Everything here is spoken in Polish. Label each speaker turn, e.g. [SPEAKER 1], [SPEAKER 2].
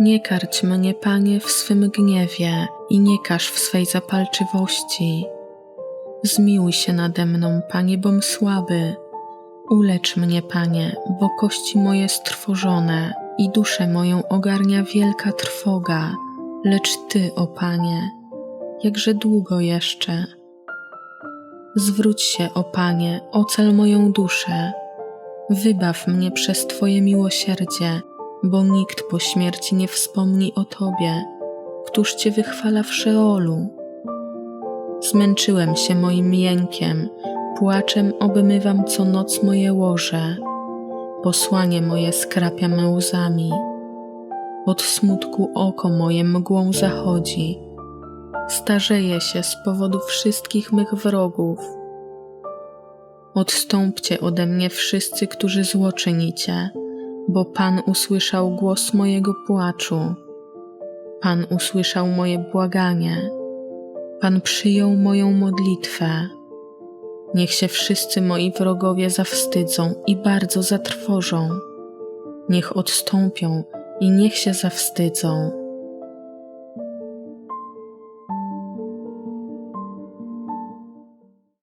[SPEAKER 1] Nie karć mnie, Panie, w swym gniewie i nie każ w swej zapalczywości. Zmiłuj się nade mną, Panie, bom słaby. Ulecz mnie, Panie, bo kości moje strwożone i duszę moją ogarnia wielka trwoga. Lecz Ty, o Panie, jakże długo jeszcze? Zwróć się, o Panie, ocal moją duszę. Wybaw mnie przez Twoje miłosierdzie, bo nikt po śmierci nie wspomni o Tobie. Któż Cię wychwala w Szeolu? Zmęczyłem się moim jękiem, płaczem obmywam co noc moje łoże. Posłanie moje skrapia me łzami. Od smutku oko moje mgłą zachodzi. Starzeję się z powodu wszystkich mych wrogów. Odstąpcie ode mnie wszyscy, którzy zło czynicie, bo Pan usłyszał głos mojego płaczu. Pan usłyszał moje błaganie. Pan przyjął moją modlitwę. Niech się wszyscy moi wrogowie zawstydzą i bardzo zatrwożą. Niech odstąpią i niech się zawstydzą